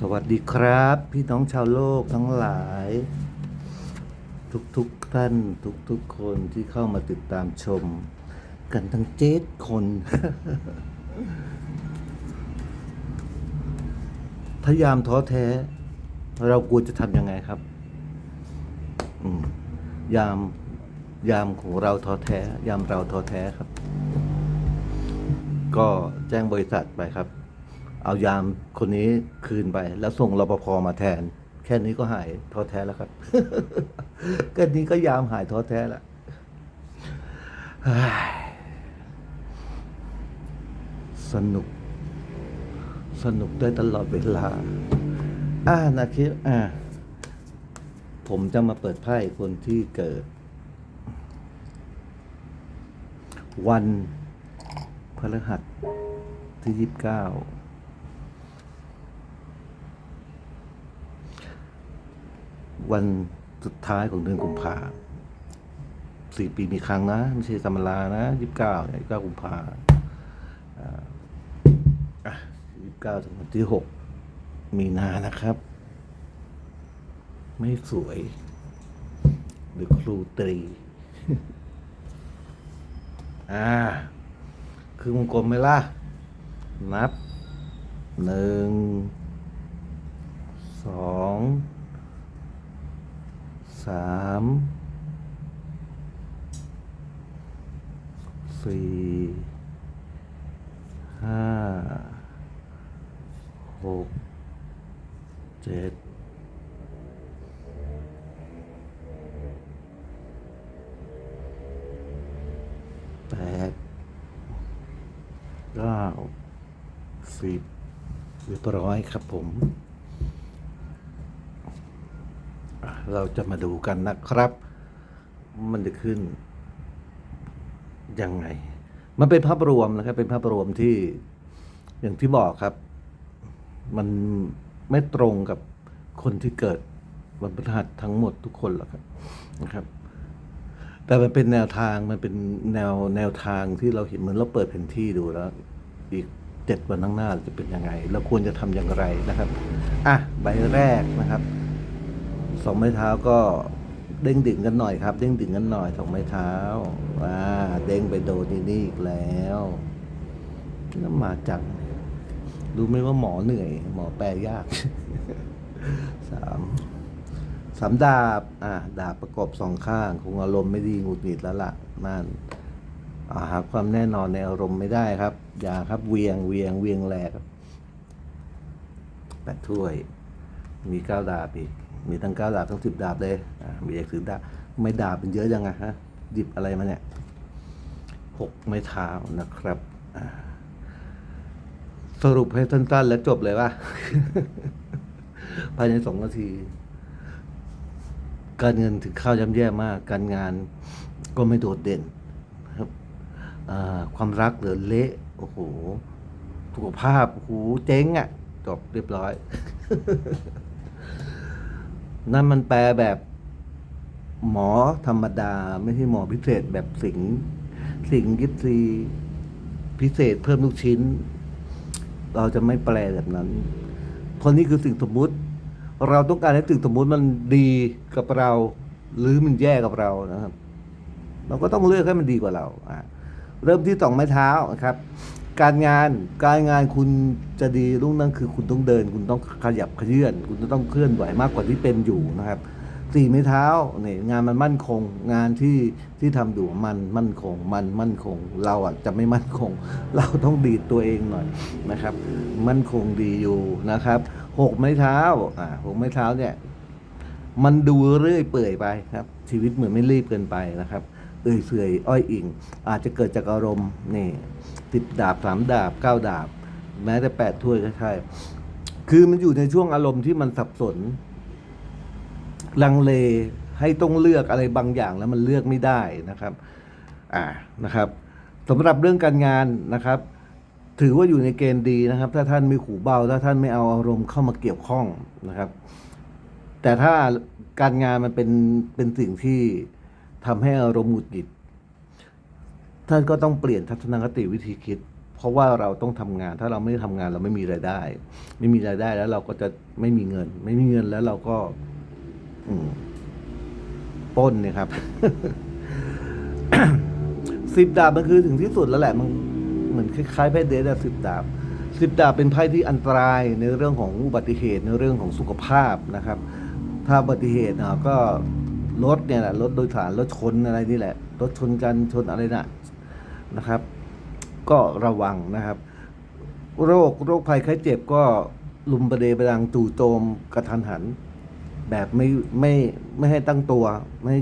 สวัสดีครับ พี่น้องชาวโลกทั้งหลาย ทุกๆทท่านทุกๆคนที่เข้ามาติดตามชม กันทั้งเจ็ดคนถ้ายามท้อแท้ เราควรจะทำยังไงครับยามยามของเราท้อแท้ ยามเราท้อแท้ครับ ก็แจ้งบริษัทไปครับ เอายามคนนี้คืนไป แล้วส่งรปภมาแทน แค่นี้ก็หายท้อแท้แล้วครับแค่นี้ก็ยามหายท้อแท้แล้วสนุก สนุกได้ตลอดเวลา อ่านาคิดอ่า ผมจะมาเปิดไพ่คนที่เกิด วันพฤหัสที่ยี่สิบเก้า วันสุดท้ายของเดือนกุมภาสี่ปีมีครั้งนะไม่ใช่ธรรมดานะยี่สิบเก้าเนี่ยยี่สิบเก้ากุมภายี่สิบเก้าถึงวันที่หกมีนานะครับ ไม่สวย หรือครูตรี อ่า คือวงกลมไหมล่ะ นับหนึ่งสอง สามสี่ห้าหกเจ็ดแปดเก้าสิบเรียบร้อยครับผม อะ เราจะมาดูกันนะครับ มันจะขึ้นยังไง มันเป็นภาพรวมนะครับ เป็นภาพรวมที่อย่างที่บอกครับ มันไม่ตรงกับคนที่เกิดวันพฤหัสทั้งหมดทุกคนหรอกครับนะครับ แต่มันเป็นแนวทางมันเป็นแนวแนวทางที่เราเห็นเหมือนเราเปิดแผนที่ดูแล้ว อีกเจ็ดวันข้างหน้าจะเป็นยังไง เราควรจะทำอย่างไรนะครับ อะใบแรกนะครับ สองไม้เท้าก็เด้งดึงกันหน่อยครับ เด้งดึงกันหน่อยสองไม้เท้าว้าเด้งไปโดนที่นี่อีกแล้วน้ำมาจังรู้ไหมว่าหมอเหนื่อย หมอแปลยากสามสามดาบ อ่าดาบประกบสองข้าง คงอารมณ์ไม่ดีหงุดหงิดแล้วล่ะนั่นาหาความแน่นอนในอารมณ์ไม่ได้ครับ อย่าครับเวียงเวียงเวียงแหลกแปดถ้วย มีเก้าดาบอีก มีทั้งเก้าดาบทั้งสิบดาบเลยมีเอกถือดาบไม่ดาบเป็นเยอะยังไงฮะหยิบอะไรมาเนี่ยหกไม้เท้านะครับสรุปให้สั้นๆ แล้วจบเลยว่าภายในสองนาที การเงินถึงข้าวย่ำแย่มาก การงานก็ไม่โดดเด่นครับความรักเหลือเละโอ้โหสุขภาพโอ้โหเจ๊งอะ่ะ จบเรียบร้อย นั่นมันแปลแบบ หมอธรรมดา ไม่ใช่หมอพิเศษแบบสิงสิงยิปซีพิเศษเพิ่มลูกชิ้น เราจะไม่แปลแบบนั้นเพราะนี่คือสิ่งสมมุติ เราต้องการให้สิ่งสมมุติมันดีกับเรา หรือมันแย่กับเรานะครับ เราก็ต้องเลือกให้มันดีกว่าเราอะเริ่มที่สองไม้เท้านะครับ การงานการงานคุณจะดีรุ่งนั้นคือคุณต้องเดิน คุณต้องขยับขยื่นคุณจะต้องเคลื่อนไหวมากกว่าที่เป็นอยู่นะครับสี่ไม้เท้าเนี่ยงานมันมั่นคง งานที่ที่ทำอยู่มันมั่นคง มันมั่นคง เราอะจะไม่มั่นคง เราต้องดีดตัวเองหน่อยนะครับ มั่นคงดีอยู่นะครับหกไม้เท้าอ่าหกไม้เท้าเนี่ยมันดูเรื่อยเปื่อยไปครับ ชีวิตเหมือนไม่รีบเกินไปนะครับ เอื่อยเสื่อยอ้อยอิง อาจจะเกิดจากอารมณ์นี่ติดดาบสามดาบเก้าดาบ แม้แต่แปดถ้วยก็ใช่ คือมันอยู่ในช่วงอารมณ์ที่มันสับสน ลังเลให้ต้องเลือกอะไรบางอย่างแล้วมันเลือกไม่ได้นะครับ อ่านะครับสำหรับเรื่องการงานนะครับ ถือว่าอยู่ในเกณฑ์ดีนะครับ ถ้าท่านม่ขู่เบาถ้าท่านไม่เอาอารมณ์เข้ามาเกี่ยวข้องนะครับ แต่ถ้าการงานมันเป็นเป็นสิ่งที่ ทำให้อารมณ์หงุดหงิด ท่านก็ต้องเปลี่ยนทัศนคติวิธีคิด เพราะว่าเราต้องทำงาน ถ้าเราไม่ทำงานเราไม่มีรายได้ ไม่มีรายได้แล้วเราก็จะไม่มีเงิน ไม่มีเงินแล้วเราก็ อืป้นเนี่ยครับสิบดาบมันคือถึงที่สุดแล้วแหละมันเหมือนคล้ายๆไพ่เดสอะสิบดาบสิบดาบเป็นไพ่ที่อันตรายในเรื่องของอุบัติเหตุในเรื่องของสุขภาพนะครับ ถ้าอุบัติเหตุอะก็ รถเนี่ยแหละรถโดยสารรถชนอะไรนี่แหละ รถชนกันชนอะไรน่ะนะครับ ก็ระวังนะครับ โรคโรคภัยไข้เจ็บก็ลุมประเดประดังจู่โจมกระทันหัน แบบไม่ไม่ไม่ให้ตั้งตัว ไม่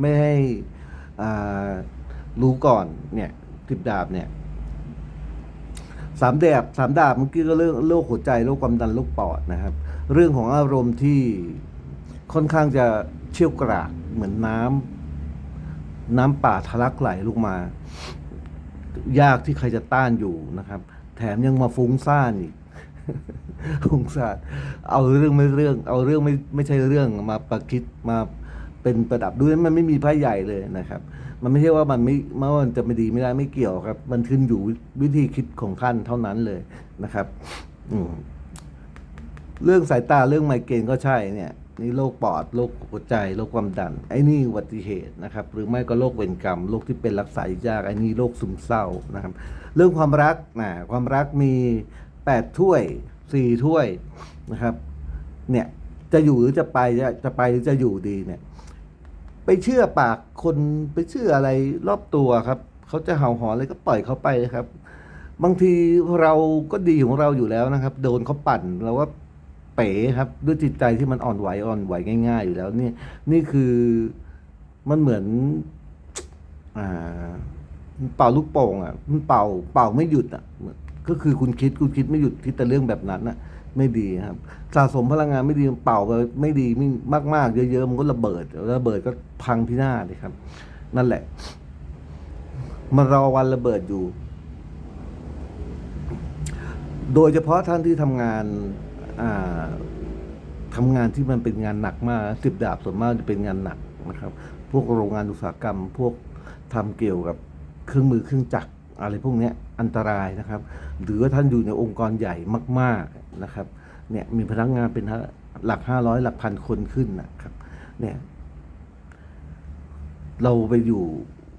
ไม่ให้รู้ก่อนเนี่ยสิบดาบเนี่ยสามดบสามดาบเมื่อกี้ก็เรื่องโรคหัวใจโรคความดันโรคปอดนะครับ เรื่องของอารมณ์ที่ค่อนข้างจะเชี่ยวกราก เหมือนน้ำน้ำป่าทะลักไหลลงมา ยากที่ใครจะต้านอยู่นะครับ แถมยังมาฟุ้งซ่านอีกฟุ้งซ่านเอาเรื่องไม่เรื่อง เอาเรื่องไม่ไม่ใช่เรื่องมาประคิดมาเป็นประดับด้วยมันไม่มีไพ่ใหญ่เลยนะครับ มันไม่ใช่ว่ามันไม่ว่ามันจะไม่ดีไม่ได้ไม่เกี่ยวครับ มันขึ้นอยู่วิธีคิดของท่านเท่านั้นเลยนะครับ อืเรื่องสายตาเรื่องไมเกรนก็ใช่เนี่ย นี่โรคปอดโรคหัวใจโรคความดัน ไอ้นี่อุบัติเหตุนะครับ หรือไม่ก็โรคเวรกรรมโรคที่เป็นรักษายากไอ้นี่โรคซึมเศร้านะครับ เรื่องความรักนะความรักมีแปดถ้วยสี่ถ้วยนะครับ เนี่ยจะอยู่หรือจะไปจะจะไปหรือจะอยู่ดีเนี่ย ไปเชื่อปากคนไปเชื่ออะไรรอบตัวครับเขาจะเห่าหอนอะไรก็ปล่อยเขาไปนะครับ บางทีเราก็ดีของเราอยู่แล้วนะครับ โดนเขาปั่นเราว่า เป๋ครับด้วยจิตใจที่มันอ่อนไหวอ่อนไหวง่ายๆอยู่แล้วเนี่ยนี่คือมันเหมือนอ่าเป่าลูกโป่งอะมันเป่าเป่าไม่หยุดอะก็คือคุณคิดคุณคิดไม่หยุดคิดแต่เรื่องแบบนั้นอะ ไม่ดีครับ สะสมพลังงานไม่ดีเป่าไปไม่ดีไม่มากๆเยอะๆมันก็ระเบิดระเบิดก็พังพินาศเลยครับ นั่นแหละมันรอวันระเบิดอยู่ โดยเฉพาะท่านที่ทำงาน อ่าทำงานที่มันเป็นงานหนักมากสิบดาบส่วนมากจะเป็นงานหนักนะครับ พวกโรงงานอุตสาหกรรม พวกทำเกี่ยวกับเครื่องมือเครื่องจักรอะไรพวกนี้อันตรายนะครับ หรือว่าท่านอยู่ในองค์กรใหญ่มาก ๆนะครับเนี่ยมีพนักงานเป็นหลักห้าร้อยหลักพันคนขึ้นนะครับเนี่ยเราไปอยู่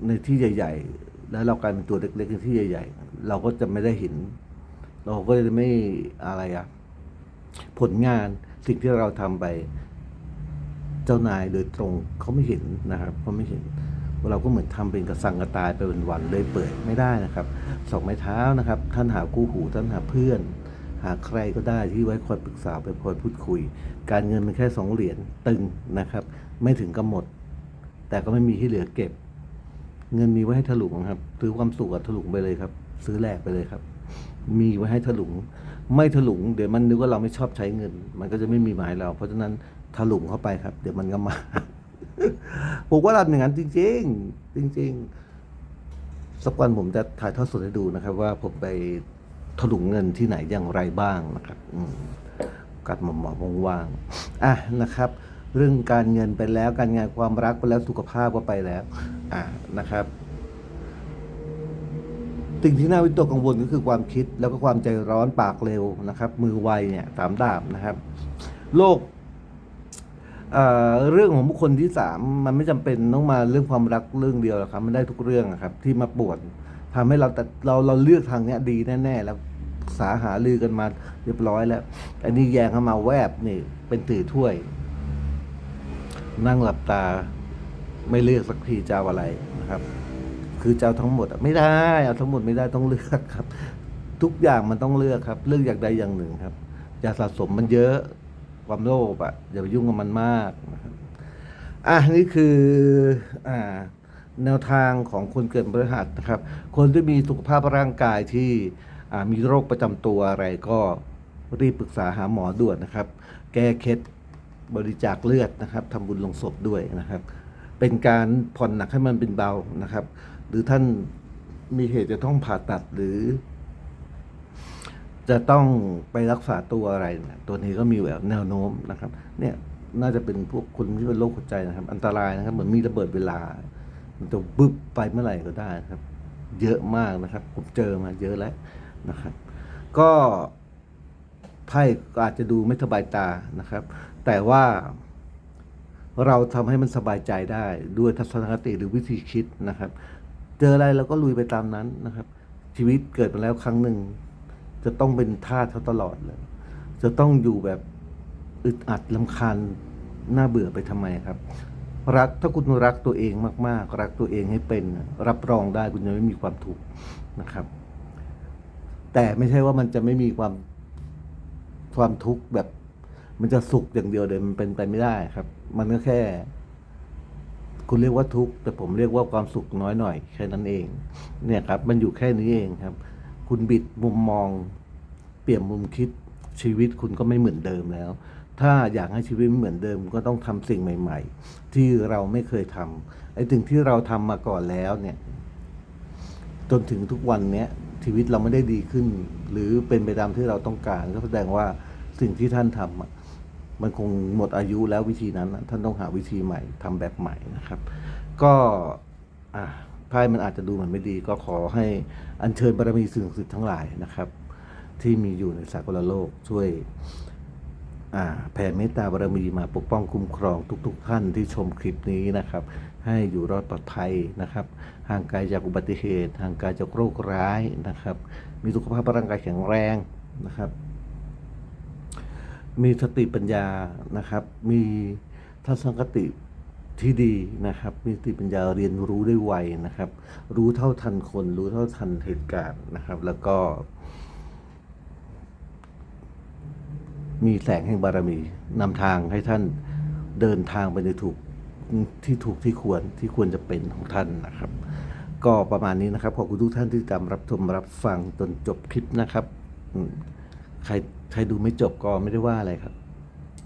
ในที่ใหญ่ ๆ แล้วเรากลายเป็นตัวเล็กๆในที่ใหญ่ ๆ เราก็จะไม่ได้เห็น เราก็จะไม่อะไรอะ ผลงานสิ่งที่เราทำไปเจ้านายโดยตรงเขาไม่เห็นนะครับเขาไม่เห็นเราก็เหมือนทำเป็นกระสังกระตายไปวันๆเลยเปื่อยไม่ได้นะครับสองไม้เท้านะครับ ท่านหาคู่หูท่านหาเพื่อน หาใครก็ได้ที่ไว้คอยปรึกษาไปคอยพูดคุย การเงินมันแค่สองเหรียญตึงนะครับ ไม่ถึงกำหนดแต่ก็ไม่มีที่เหลือเก็บ เงินมีไว้ให้ถลุงครับซื้อความสุขกับถลุงไปเลยครับ ซื้อแลกไปเลยครับ มีไว้ให้ถลุง ไม่ถลุง เดี๋ยวมันนึกว่าเราไม่ชอบใช้เงิน มันก็จะไม่มีหมายเรา เพราะฉะนั้นถลุงเข้าไปครับ เดี๋ยวมันก็มาผมว่าทำอย่างนั้นจริง ๆ จริง ๆ สักวันผมจะถ่ายทอดสดให้ดูนะครับ ว่าผมไปถลุงเงินที่ไหนอย่างไรบ้างนะครับ อืมกัดหมอหมอว่างๆอะนะครับ เรื่องการเงินไปแล้วการงานความรักไปแล้วสุขภาพก็ไปแล้ว อะนะครับ สิ่งที่น่าวิตกกังวลก็คือความคิดแล้วก็ความใจร้อนปากเร็วนะครับ มือไวเนี่ยสามดาบนะครับ โลกเเรื่องของบุคคลที่สามมันไม่จำเป็นต้องมาเรื่องความรักเรื่องเดียวหรอกครับ มันได้ทุกเรื่องครับ ที่มาปวดทำให้เราแต่เราเราเลือกทางเนี้ยดีแน่ๆแล้วปรึกษาหาลือกันมาเรียบร้อยแล้ว อันนี้แยงเข้ามาแวบนี่เป็นถือถ้วย นั่งหลับตาไม่เลือกสักทีจะเอาอะไรนะครับ คือจะเอาทั้งหมดไม่ได้ เอาทั้งหมดไม่ได้ต้องเลือกครับ ทุกอย่างมันต้องเลือกครับ เลือกอย่างใดอย่างหนึ่งครับ อย่าสะสมมันเยอะความโลภอะอย่าไปยุ่งกับมันมากนะครับอะนี่คืออ่าแนวทางของคนเกิดพฤหัสนะครับ คนที่มีสุขภาพร่างกายที่อ่ามีโรคประจำตัวอะไรก็รีบปรึกษาหาหมอด่วนนะครับ แก้เคล็ดบริจาคเลือดนะครับทำบุญลงศพด้วยนะครับ เป็นการผ่อนหนักให้มันเป็นเบานะครับ หรือท่านมีเหตุจะต้องผ่าตัดหรือ จะต้องไปรักษาตัวอะไรเนี่ยตัวนี้ก็มีแบบแนวโน้มนะครับ เนี่ยน่าจะเป็นพวกคนที่เป็นโรคหัวใจนะครับ อันตรายนะครับ เหมือนมีระเบิดเวลา มันจะบึบไปเมื่อไหร่ก็ได้ครับ เยอะมากนะครับ ผมเจอมาเยอะแล้วนะครับ ก็ไพ่อาจจะดูไม่สบายตานะครับ แต่ว่าเราทำให้มันสบายใจได้ด้วยทัศนคติหรือวิธีคิดนะครับ เจออะไรเราก็ลุยไปตามนั้นนะครับ ชีวิตเกิดมาแล้วครั้งหนึ่ง จะต้องเป็นทาสเขาตลอดเลย จะต้องอยู่แบบอึดอัดลำคาญน่าเบื่อไปทำไมครับ รักถ้าคุณรักตัวเองมาก ๆ รักตัวเองให้เป็น รับรองได้คุณจะไม่มีความทุกข์นะครับ แต่ไม่ใช่ว่ามันจะไม่มีความความทุกข์แบบ มันจะสุขอย่างเดียวเลยมันเป็นไปไม่ได้ครับ มันก็แค่ คุณเรียกว่าทุกข์แต่ผมเรียกว่าความสุขน้อยหน่อยแค่นั้นเอง เนี่ยครับ มันอยู่แค่นี้เองครับ คุณบิดมุมมอง เปลี่ยนมุมคิดชีวิตคุณก็ไม่เหมือนเดิมแล้ว ถ้าอยากให้ชีวิตเหมือนเดิมก็ต้องทำสิ่งใหม่ ๆ ที่เราไม่เคยทำไอ้สิ่งที่เราทำมาก่อนแล้วเนี่ย จนถึงทุกวันเนี้ยชีวิตเราไม่ได้ดีขึ้น หรือเป็นไปตามที่เราต้องการก็แสดงว่าสิ่งที่ท่านทำอะ มันคงหมดอายุแล้ววิธีนั้นท่านต้องหาวิธีใหม่ทำแบบใหม่นะครับ ก็อ่าไพ่มันอาจจะดูเหมือนไม่ดี ก็ขอให้อัญเชิญบารมีสิ่งศักดิ์สิทธิ์ทั้งหลายนะครับ ที่มีอยู่ในสากลโลกช่วยอ่าแผ่เมตตาบารมีมาปกป้องคุ้มครองทุก ๆ ท่านที่ชมคลิปนี้นะครับ ให้อยู่รอดปลอดภัยนะครับ ห่างไกลจากอุบัติเหตุ ห่างไกลจากโรคร้ายนะครับ มีสุขภาพร่างกายแข็งแรงนะครับ มีสติปัญญานะครับ มีทัศนคติที่ดีนะครับ มีสติปัญญาเรียนรู้ได้ไวนะครับ รู้เท่าทันคน รู้เท่าทันเหตุการณ์นะครับ แล้วก็ มีแสงแห่งบารมีนำทางให้ท่านเดินทางไปในถูกที่ถูกที่ควรที่ควรจะเป็นของท่านนะครับ ก็ประมาณนี้นะครับขอบคุณทุกท่านที่ตามรับชมรับฟังจนจบคลิปนะครับอื ใครใครดูไม่จบก็ไม่ได้ว่าอะไรครับ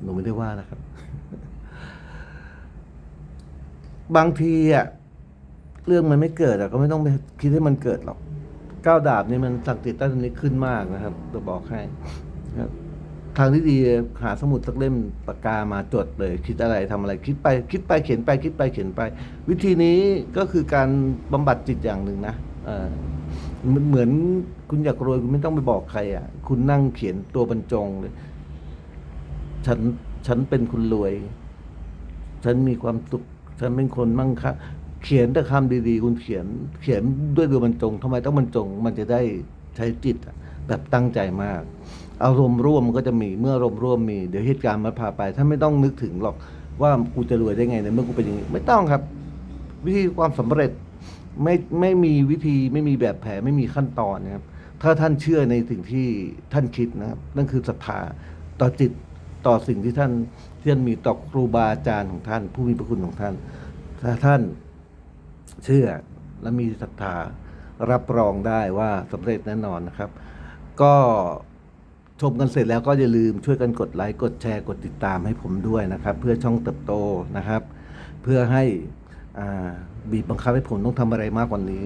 หนูไม่ได้ว่านะครับ บางทีอะเรื่องมันไม่เกิดอะก็ไม่ต้องไปคิดให้มันเกิดหรอกก้าวดาบนี่มันสักติดตั้งนี้ขึ้นมากนะครับจะบอกให้นะครับ ทางที่ดีหาสมุดสักเล่มปากกามาจดเลย คิดอะไรทำอะไร คิดไป คิดไปเขียนไป คิดไปเขียนไป วิธีนี้ก็คือการบำบัดจิตอย่างหนึ่งนะเออ มันเหมือนคุณอยากรวยคุณไม่ต้องไปบอกใครอะ คุณนั่งเขียนตัวบรรจงเลย ฉันฉันเป็นคนรวย ฉันมีความสุขฉันเป็นคนมั่งคั่งเขียนแต่คำดีๆ คุณเขียน เขียนด้วยตัวบรรจงทำไมต้องบรรจง มันจะได้ใช้จิตอะแบบตั้งใจมาก อารมณ์ร่วมมันก็จะมีเมื่ออารมณ์ร่วมมี เดี๋ยวเหตุการณ์มันพาไปท่าไม่ต้องนึกถึงหรอกว่ากูจะรวยได้ไงในเมื่อกูเป็นอย่างนี้ไม่ต้องครับ วิธีความสำเร็จ ไม่ไม่มีวิธีไม่มีแบบแผนไม่มีขั้นตอนนะครับ ถ้าท่านเชื่อในสิ่งที่ท่านคิดนะครับ นั่นคือศรัทธาต่อจิตต่อสิ่งที่ท่านที่ท่านมีต่อครูบาอาจารย์ของท่าน ผู้มีพระคุณของท่าน ถ้าท่านเชื่อและมีศรัทธารับรองได้ว่าสำเร็จแน่นอนนะครับ ก็ชมกันเสร็จแล้วก็อย่าลืมช่วยกันกดไลค์กดแชร์กดติดตามให้ผมด้วยนะครับ เพื่อช่องเติบโตนะครับ เพื่อให้ บีบบังคับให้ผมต้องทำอะไรมากกว่านี้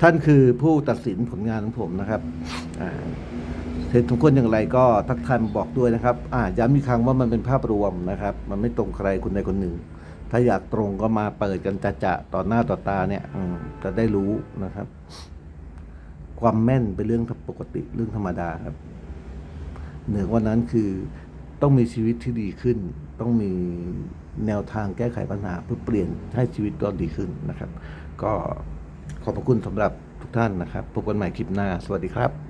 ท่านคือผู้ตัดสินผลงานของผมนะครับเห็นทุกคนอย่างไรก็ทักทายมาบอกด้วยนะครับ อ่าย้ำอีกครั้งว่ามันเป็นภาพรวมนะครับ มันไม่ตรงใครคนใดคนหนึ่ง ถ้าอยากตรงก็มาเปิดกันจะจะต่อหน้าต่อตาเนี่ยจะได้รู้นะครับ ความแม่นเป็นเรื่องปกติเรื่องธรรมดาครับ เหนือกว่านั้นคือต้องมีชีวิตที่ดีขึ้น ต้องมี แนวทางแก้ไขปัญหาเพื่อเปลี่ยนให้ชีวิตเราดีขึ้นนะครับ ก็ขอบพระคุณสำหรับทุกท่านนะครับพบกันใหม่คลิปหน้า สวัสดีครับ